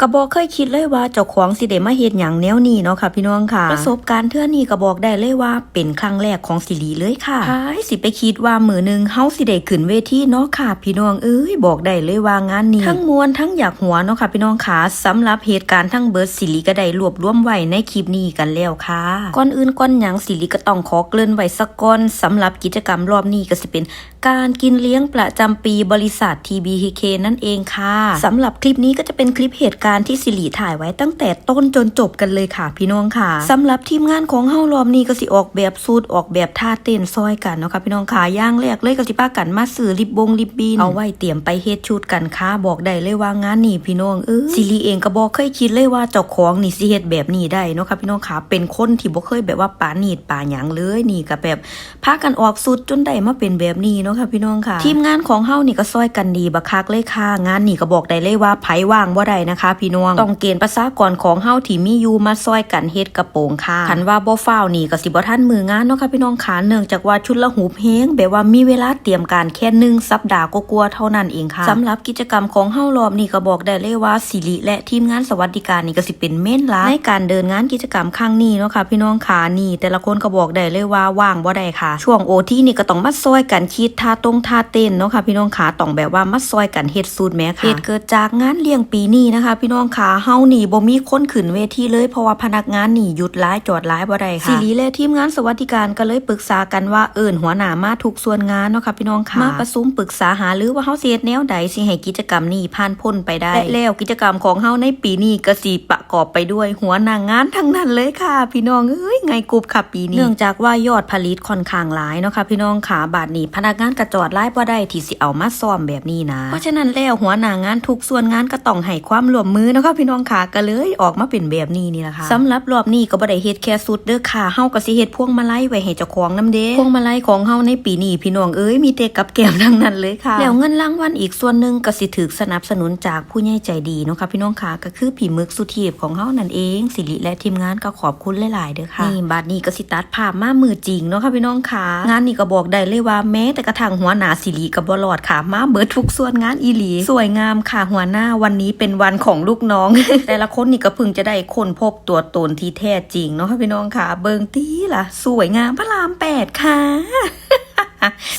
กระบอกเคยคิดเลยว่าเจ้าของสิได้มาเฮ็ดหยังแนวนี้เนาะค่ะพี่น้องค่ะ ประสบการณ์เทื่อนี้ก็บอกได้เลยว่าเป็นครั้งแรกของสิริเลยค่ะพายสิไปคิดว่ามือหนึงเฮาสิได้ขึ้นเวทีเนาะค่ะ พี่น้องเอ้ยบอกได้เลยว่างานนี้ทั้งมวลทั้งอยากหัวเนาะค่ะพี่น้องค่ะสำหรับเหตุการณ์ทั้งเบิร์ดสิริก็ได้รวบรวมไว้ในคลิปนี้กันแล้วค่ะก่อนอื่นก่อนหยังสิริก็ต้องขอเกริ่นไว้สักก่อนสำหรับกิจกรรมรอบนี้ก็สิเป็น การกินเลี้ยงประจำปีบริษัท TBK นั่นเองค่ะสำหรับคลิปนี้ก็จะเป็นคลิปเหตุการณ์ที่สิริถ่ายไว้ตั้งแต่ต้นจนจบกันเลยค่ะพี่น้องค่ะสำหรับทีมงานของเฮารอบนี้ก็สิออกแบบสูตรออกแบบท่าเต้นซอยกันเนาะค่ะพี่น้องค่ะย่างแรกเลยก็สิพากันมาซื้อริบบงริบบินเอาไว้เตรียมไปเฮ็ดชุดกันค่ะบอกได้เลยว่างานนี้พี่น้องเออสิริเองก็บอกเคยคิดเลยว่าเจ้าของนี่สิเฮ็ดแบบนี้ได้เนาะค่ะพี่น้องค่ะเป็นคนที่บ่เคยแบบว่าปานีดปาหยังเลยนี่ก็แบบพากันออกสูตรจนได้มาเป็นแบบนี้เนาะค่ะพี่น้องค่ะ ทีมงานของเฮานี่ก็ซอยกันดีบักคักเลยค่ะ งานนี่ก็บอกได้เลยว่าไผว่างบ่ได้นะคะพี่น้อง ต้องเกณฑ์ประชากรของเฮาที่มีอยู่มาซอยกันเฮ็ดกระโปรงค่ะคันว่าบ่ฟ้าวนี่ก็สิบ่ทันมืองานเนาะค่ะพี่น้องค่ะเนื่องจากว่าชุดละหูเพลงแบบว่ามีเวลาเตรียมการแค่หนึ่งสัปดาห์ก็กลัวาๆเท่านั้นเองค่ะสำหรับกิจกรรมของเฮารอบนี่ก็บอกได้เลยว่าสิริและทีมงานสวัสดิการนี่ก็สิเป็นเม่นหลักในการเดินงานกิจกรรมครั้งนี้เนาะค่ะพี่น้องค่ะนี่ แต่ละคนก็บอกได้เลยว่าว่างบ่ได้ค่ะ ช่วงโอที่นี่ก็ต้องมาซอยกันคิดท่าตรงท่าเต้นเนาะค่ะพี่น้องค่ะต้องแบบว่ามาซอยกันเฮ็ดสูตรแหม่ค่ะเหตุเกิดจากงานเลี้ยงปีนี้นะคะพี่น้องค่ะเฮานี่บ่มีคนขึ้นเวทีเลย เพราะว่าพนักงานนี่หยุดร้ายจอดร้ายบ่ได้ค่ะสิริและทีมงานสวัสดิการก็เลยปรึกษากันว่าเอิ้นหัวหน้ามาทุกส่วนงานเนาะค่ะพี่น้องค่ะมาประชุมปรึกษาหารือว่าเฮาสิเฮ็ดแนวใดสิให้กิจกรรมนี้ผ่านพ้นไปได้และแล้วกิจกรรมของเฮาในปีนี้ก็สิประกอบไปด้วยหัวหน้างานทั้งนั้นเลยค่ะ พี่น้องเอ้ยไงกรุบค่ะปีนี้เนื่องจากว่ายอดผลิตค่อนข้างหลายเนาะค่ะพี่น้องค่ะบาทนี้พนักงานกระจอดไล่บ่ได้ที่สิเอามาซ่อมแบบนี้นะ เพราะฉะนั้นแล้วหัวหน้างานทุกส่วนงานก็ต้องให้ความร่วมมือเนาะค่ะพี่น้องค่ะก็เลยออกมาเป็นแบบนี้นี่แหละค่ะสำหรับรอบนี้ก็บ่ได้เฮ็ดแค่สุดเด้อค่ะเฮาก็สิเฮ็ดพวงมาลัยไว้ให้เจ้าของนำเด้พวงมาลัยของเฮาในปีนี้พี่น้องเอ้ยมีแต่กับแก้มทั้งนั้นเลยค่ะ แล้วเงินรางวัลอีกส่วนหนึ่งก็สิถูกสนับสนุนจากผู้ใหญ่ใจดีเนาะค่ะพี่น้องค่ะก็คือผีมึกสุทีพของเฮานั่นเองสิริและทีมงานก็ขอบคุณหลายๆเด้อค่ะนี่บัดนี้ก็สิตัดภาพมามือจริงเนาะค่ะพี่น้องค่ะ งานนี้ก็บอกได้เลยว่าแม้แต่กระทั่งหัวหน้าสิริก็บ่รอดค่ะมาเบิดทุกส่วนงานอีหลีสวยงามค่ะหัวหน้าวันนี้เป็นวันของลูกน้อง แต่ละคนนี่ก็เพิ่งจะได้ค้นพบตัวตนที่แท้จริงเนาะพี่น้องค่ะ เบิงตีล่ะ สวยงามพระรามแปดค่ะ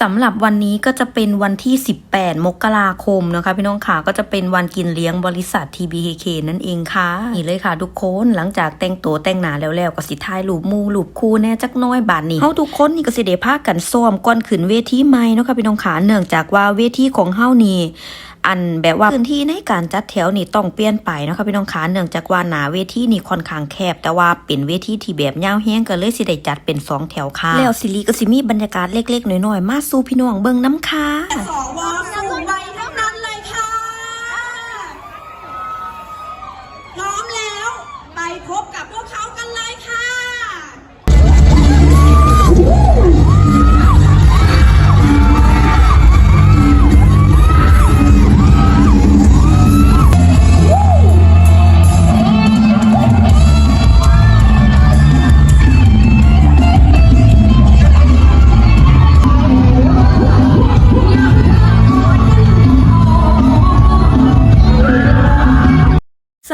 สำหรับวันนี้ก็จะเป็นวันที่ 18 มกราคมนะคะพี่น้องค่ะก็จะเป็นวันกินเลี้ยงบริษัท TBKK นั่นเองค่ะนี่เลยค่ะ ทุกคนหลังจากแต่งตัวแต่งหน้าแล้วแล้วก็สิท้ายรูปมูรูปคู่แน่จักน้อยบาทนี้เฮาทุกคนนี่ก็สิได้พากันซ้อมก่อนขึ้นเวทีใหม่นะคะพี่น้องค่ะเนื่องจากว่าเวทีของเฮานี่ อันแบบว่าพื้นที่ในการจัดแถวนี่ต้องเปลี่ยนไปนะคะพี่น้องคะเนื่องจากว่าหนาเวทีนี่ค่อนข้างแคบ แต่ว่าเป็นเวทีที่แบบยาวแห้งก็เลยสิได้จัดเป็นสองแถวค่ะแล้วสิริก็สิมีบรรยากาศเล็กๆน้อยๆมาสู่พี่น้องเบิ่งน้ำค่ะสวสูงวัยเท่านั้นเลยค่ะพร้อมแล้วไปพบกับ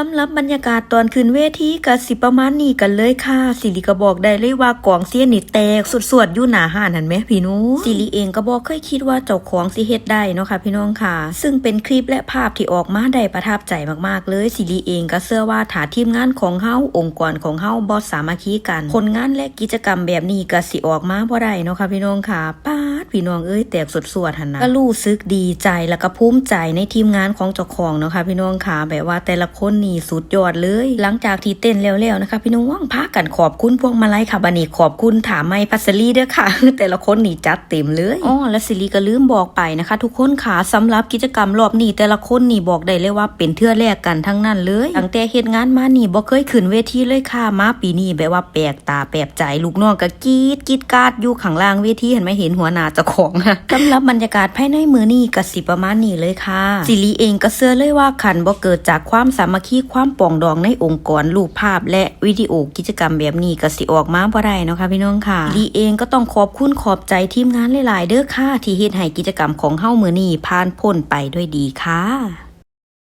ำหรับบรรยากาศตอนขึ้นเวทีกับสิประมาณนี้กันเลยค่ะ สิริก็บอกได้เลยว่ากองเสียนี่แตกสุดๆอยู่หนาห้านหันไหมพี่หนูสิริเองก็บอกเคยคิดว่าเจ้าของสิเฮ็ดได้เนาะค่ะพี่น้องค่ะ ซึ่งเป็นคลิปและภาพที่ออกมาได้ประทับใจมากๆเลย สิริเองก็เชื่อว่าถาทีมงานของเฮาองค์กรของเฮาบ่สสามัคคีกันผลงานและกิจกรรมแบบนี้ก็สิออกมาบ่ได้เนาะค่ะพี่น้องค่ะป้าพี่น้องเอ้ยแตกสดๆหันนะก็รู้สึกดีใจแล้วก็ภูมิใจในทีมงานของเจ้าของเนาะค่ะพี่น้องค่ะแบบว่าแต่ละคนนี่สุดยอดเลย หลังจากที่เต้นแล้วๆนะคะ พี่น้องว่างพากันขอบคุณพวกมาลัยค่ะบันนี้ขอบคุณถามไม่พัสลีด้วยค่ะ แต่ละคนนี่จัดเต็มเลยอ๋อและสิริก็ลืมบอกไปนะคะ ทุกคนค่ะสำหรับกิจกรรมรอบนี้แต่ละคนนี่บอกได้เลยว่าเป็นเทื่อแรกกันทั้งนั้นเลยตั้งแต่เฮ็ดงานมานี่บ่เคยขึ้นเวทีเลยค่ะมาปีนี้แบบว่าแปลกตาแปลกใจลูกน้องก็กรีดกรีดกราดอยู่ข้างล่างเวทีเห็นไหมเห็นหัวหน้าเจ้าของสำหรับบรรยากาศภายในมือนี่ก็สิประมาณนี้เลยค่ะสิริเองก็เชื่อเลยว่าขันบ่เกิดจากความสามัคคีความปองดองในองค์กรรูปภาพ และวิดีโอกิจกรรมแบบนี้ก็สิออกมาบ่ได้เนาะคะพี่น้องค่ะดีเองก็ต้องขอบคุณขอบใจทีมงานหลาย ๆ เด้อค่ะที่เฮ็ดให้กิจกรรมของเฮ้ามื้อนี้ผ่านพ้นไปด้วยดีค่ะ